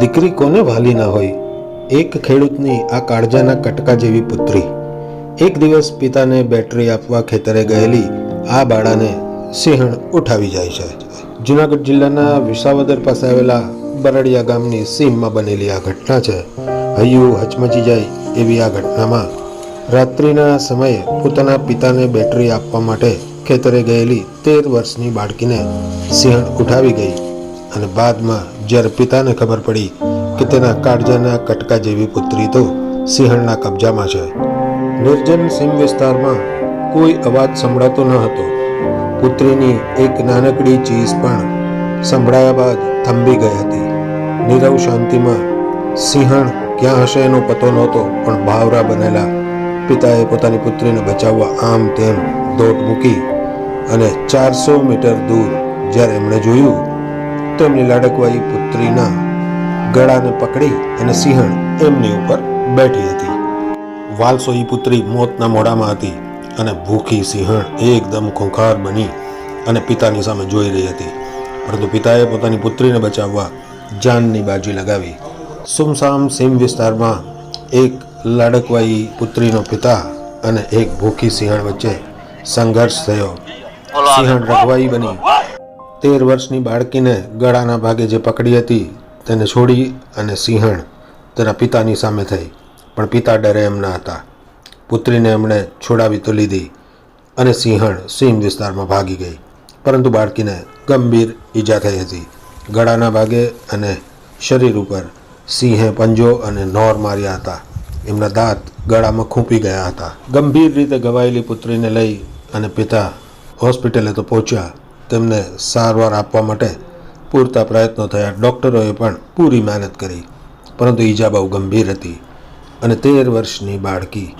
દીકરી કોને વાલી ના હોય? એક ખેડૂતની આ કાળજાના કટકા જેવી પુત્રી. એક દિવસ પિતાને બેટરી આપવા ખેતરે ગયેલી આ બાળાને સિંહણ ઉઠાવી જાય છે. જુનાગઢ જિલ્લાના વિસાવદર પાસે આવેલા બરડિયા ગામની સીમમાં બનેલી આ ઘટના છે. હૈયું હચમચી જાય એવી આ ઘટનામાં રાત્રિના સમયે પોતાના પિતાને બેટરી આપવા માટે ખેતરે ગયેલી તેર વર્ષની બાળકીને સિંહણ ઉઠાવી ગઈ અને બાદમાં જ્યારે પિતાને ખબર પડી કે તેના કાળજાના કટકા જેવી પુત્રી તો સિંહણના કબજામાં છે. નિર્જન સીમ વિસ્તારમાં કોઈ અવાજ સંભળાતો ન હતો. પુત્રીની એક નાનકડી ચીજ પણ સંભળાયા બાદ થંભી ગઈ હતી. નીરવ શાંતિમાં સિંહણ ક્યાં હશે એનો પતો નહોતો, પણ ભાવરા બનેલા પિતાએ પોતાની પુત્રીને બચાવવા આમ તેમ દોટ મૂકી અને ચારસો મીટર દૂર જ્યારે એમણે જોયું તો એમની લાડકવાઈ પુત્રીના ગળાને પકડી અને સિંહણ એમની ઉપર બેઠી હતી. વાલસોઈ પુત્રી મોતના મોડામાં હતી અને ભૂખી સિંહણ એકદમ ખૂંખાર બની અને પિતાની સામે જોઈ રહી હતી. પરંતુ પિતાએ પોતાની પુત્રીને બચાવવા જાનની બાજી લગાવી. સુમસામ સીમ વિસ્તારમાં એક લાડકવાઈ પુત્રીનો પિતા અને એક ભૂખી સિંહણ વચ્ચે સંઘર્ષ થયો. સિંહણ રઘવાઈ બની. તેર વર્ષની બાળકીને ગળાના ભાગે જે પકડી હતી તેને છોડી અને સિંહણ તેના પિતાની સામે થઈ. પણ પિતા ડરે એમ ના હતા. પુત્રીને એમણે છોડાવી તો લીધી અને સિંહણ સીમ વિસ્તારમાં ભાગી ગઈ. પરંતુ બાળકીને ગંભીર ઈજા થઈ હતી. ગળાના ભાગે અને શરીર ઉપર સિંહે પંજો અને નોર માર્યા હતા. એમના દાંત ગળામાં ખૂંપી ગયા હતા. ગંભીર રીતે ગવાયેલી પુત્રીને લઈ અને પિતા હોસ્પિટલે તો પહોંચ્યા. તેમને સારવાર આપવા માટે પૂરતા પ્રયત્નો થયા. ડૉક્ટરોએ પણ પૂરી મહેનત કરી, પરંતુ ઈજા બહુ ગંભીર હતી અને તેર વર્ષની બાળકી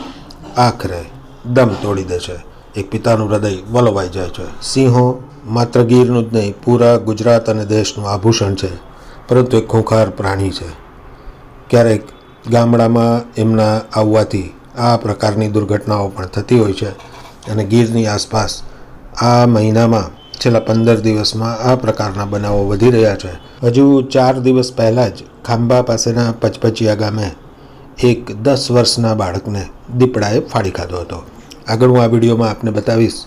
આખરે દમ તોડી દે છે. એક પિતાનું હૃદય વલોવાઈ જાય છે. સિંહો માત્ર ગીરનું જ નહીં, પૂરા ગુજરાત અને દેશનું આભૂષણ છે, પરંતુ એક ખૂંખાર પ્રાણી છે. ક્યારેક ગામડામાં એમના આવવાથી આ પ્રકારની દુર્ઘટનાઓ પણ થતી હોય છે અને ગીરની આસપાસ આ મહિનામાં છેલ્લા પંદર દિવસમાં આ પ્રકારના બનાવો વધી રહ્યા છે. હજુ ચાર દિવસ પહેલાં જ ખાંભા પાસેના પચપચિયા ગામે એક દસ વર્ષના બાળકને દીપડાએ ફાડી ખાધો હતો. આગળ હું આ વિડીયોમાં આપને બતાવીશ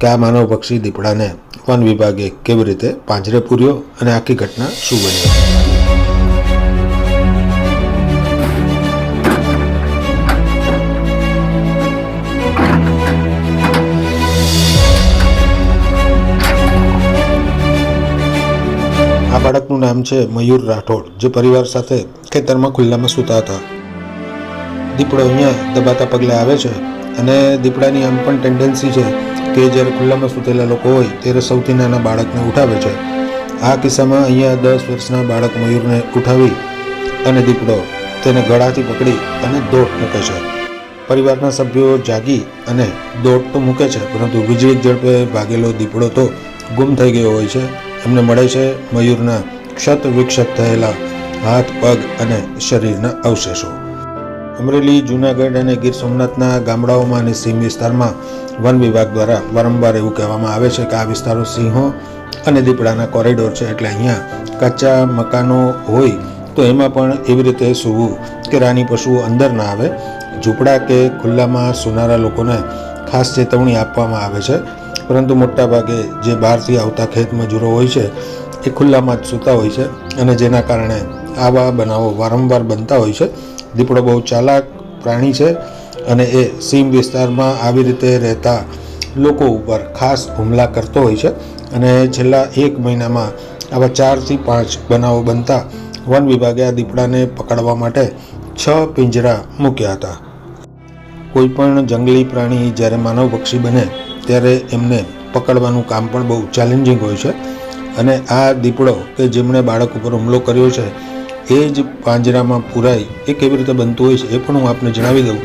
કે આ માનવ પક્ષી દીપડાને વન વિભાગે કેવી રીતે પાંજરે પૂર્યો અને આખી ઘટના શું બની. નામ છે મયુર રાઠોડ, જે પરિવાર સાથે ખેતરમાં ખુલ્લામાં સૂતા હતા. દીપડો અહીંયા દબાતા પગલે આવે છે અને દીપડાની આમ પણ ટેન્ડન્સી છે કે જ્યારે ખુલ્લામાં સૂતેલા લોકો હોય ત્યારે સૌથી નાના બાળકને ઉઠાવે છે. આ કિસ્સામાં અહીંયા દસ વર્ષના બાળક મયુરને ઉઠાવી અને દીપડો તેને ગળાથી પકડી અને દોટ મૂકે છે. પરિવારના સભ્યો જાગી અને દોટ તો મૂકે છે, પરંતુ વીજળી ઝડપે ભાગેલો દીપડો તો ગુમ થઈ ગયો હોય છે. એમને મળે છે મયુરના ક્ષત વિક્ષત થયેલા હાથ, પગ અને શરીરના અવશેષો. અમરેલી, જૂનાગઢ અને ગીર સોમનાથના ગામડાઓમાં અને સીમ વિસ્તારમાં વન વિભાગ દ્વારા વારંવાર એવું કહેવામાં આવે છે કે આ વિસ્તારો સિંહો અને દીપડાના કોરિડોર છે. એટલે અહીંયા કચ્ચા મકાનો હોય તો એમાં પણ એવી રીતે સૂવું કે રાની પશુઓ અંદર ના આવે. ઝૂંપડા કે ખુલ્લામાં સુનારા લોકોને ખાસ ચેતવણી આપવામાં આવે છે. પરંતુ મોટાભાગે જે બહારથી આવતા ખેત મજૂરો હોય છે એ ખુલ્લામાં જ સૂતા હોય છે અને જેના કારણે આવા બનાવો વારંવાર બનતા હોય છે. દીપડો બહુ ચાલાક પ્રાણી છે અને એ સીમ વિસ્તારમાં આવી રીતે રહેતા લોકો ઉપર ખાસ હુમલા કરતો હોય છે અને છેલ્લા એક મહિનામાં આવા ચારથી પાંચ બનાવો બનતા વન વિભાગે આ દીપડાને પકડવા માટે છ પિંજરા મૂક્યા હતા. કોઈ પણ જંગલી પ્રાણી જ્યારે માનવ પક્ષી બને ત્યારે એમને પકડવાનું કામ પણ બહુ ચેલેન્જિંગ હોય છે. અને આ દીપડો કે જેમણે બાળક ઉપર હુમલો કર્યો છે, એ જ પાંજરામાં પુરાય એ કેવી રીતે બનતું હોય છે, એ પણ હું આપને જણાવી દઉં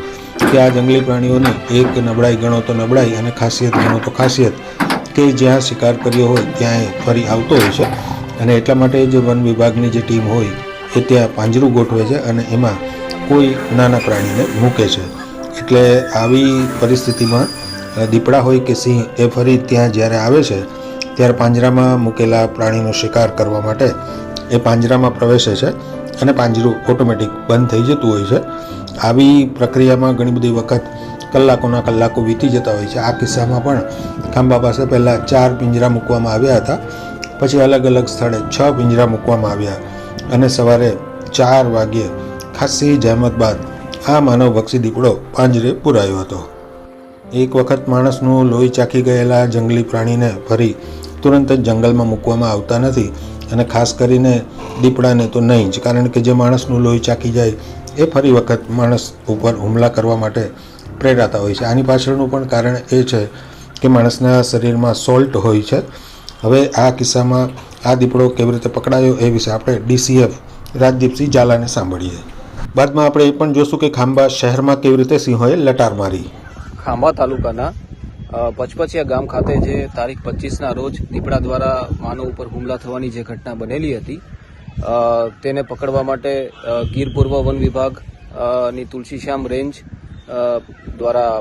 કે આ જંગલી પ્રાણીઓની એક નબળાઈ ગણો તો નબળાઈ અને ખાસિયત ગણો તો ખાસિયત, કે જ્યાં શિકાર કર્યો હોય ત્યાં એ ફરી આવતો હોય છે. અને એટલા માટે જે વન વિભાગની જે ટીમ હોય, એ ત્યાં પાંજરું ગોઠવે છે અને એમાં કોઈ નાના પ્રાણીને મૂકે છે. એટલે આવી પરિસ્થિતિમાં દીપડા હોય કે સિંહ, એ ફરી ત્યાં જ્યારે આવે છે ત્યારે પાંજરામાં મૂકેલા પ્રાણીનો શિકાર કરવા માટે એ પાંજરામાં પ્રવેશે છે અને પાંજરું ઓટોમેટિક બંધ થઈ જતું હોય છે. આવી પ્રક્રિયામાં ઘણી બધી વખત કલાકોના કલાકો વીતી જતા હોય છે. આ કિસ્સામાં પણ ખાંબા પાસે પહેલાં ચાર પિંજરા મૂકવામાં આવ્યા હતા. પછી અલગ અલગ સ્થળે છ પિંજરા મૂકવામાં આવ્યા અને સવારે ચાર વાગ્યે ખાસી જહેમત બાદ આ માનવભક્ષી દીપડો પાંજરે પુરાયો હતો. એક વખત માણસનું લોહી ચાખી ગયેલા જંગલી પ્રાણીને ફરી તુરંત જ જંગલમાં મૂકવામાં આવતા નથી અને ખાસ કરીને દીપડાને તો નહીં જ, કારણ કે જે માણસનું લોહી ચાખી જાય એ ફરી વખત માણસ ઉપર હુમલા કરવા માટે પ્રેરાતા હોય છે. આની પાછળનું પણ કારણ એ છે કે માણસના શરીરમાં સોલ્ટ હોય છે. હવે આ કિસ્સામાં આ દીપડો કેવી રીતે પકડાયો એ વિશે આપણે ડીસીએફ રાજદીપસિંહ ઝાલાને સાંભળીએ. બાદમાં આપણે એ પણ જોશું કે ખાંબા શહેરમાં કેવી રીતે સિંહોએ લટાર મારી. ખાંભા તાલુકાના પચપચિયા ગામ ખાતે જે તારીખ પચીસના રોજ દીપડા દ્વારા માનવ ઉપર હુમલા થવાની જે ઘટના બનેલી હતી તેને પકડવા માટે ગીર પૂર્વ વન વિભાગની તુલસીશ્યામ રેન્જ દ્વારા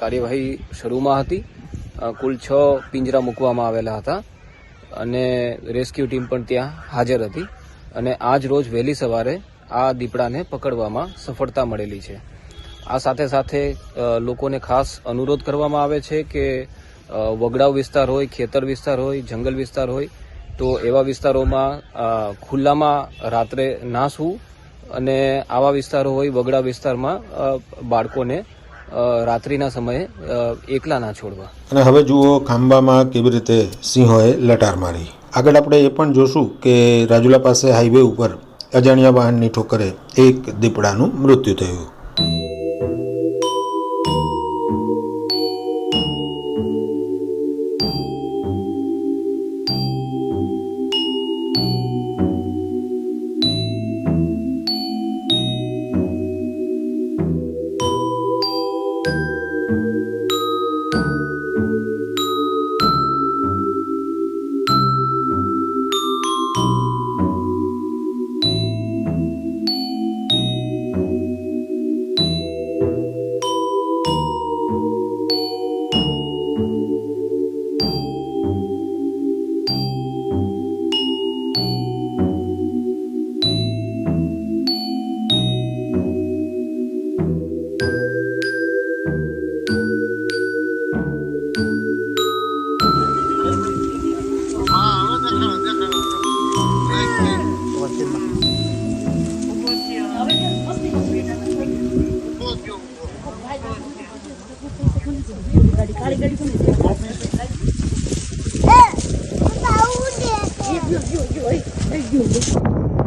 કાર્યવાહી શરૂમાં હતી. કુલ છ પિંજરા મૂકવામાં આવેલા હતા અને રેસ્ક્યુ ટીમ પણ ત્યાં હાજર હતી અને આજ રોજ વહેલી સવારે આ દીપડાને પકડવામાં સફળતા મળેલી છે. આ સાથે સાથે લોકોને ખાસ અનુરોધ કરવામાં આવે છે કે વગડાવ વિસ્તાર હોય, ખેતર વિસ્તાર હોય, જંગલ વિસ્તાર હોય, તો એવા વિસ્તારોમાં ખુલ્લામાં રાત્રે ના સૂવું અને આવા વિસ્તારો હોય વગડા વિસ્તારમાં બાળકોને રાત્રિના સમયે એકલા ના છોડવા. અને હવે જુઓ ખાંબામાં કેવી રીતે સિંહોએ લટાર મારી. આગળ આપણે એ પણ જોશું કે રાજુલા પાસે હાઈવે ઉપર અજાણ્યા વાહનની ઠોકરે એક દીપડાનું મૃત્યુ થયું. อยู่เ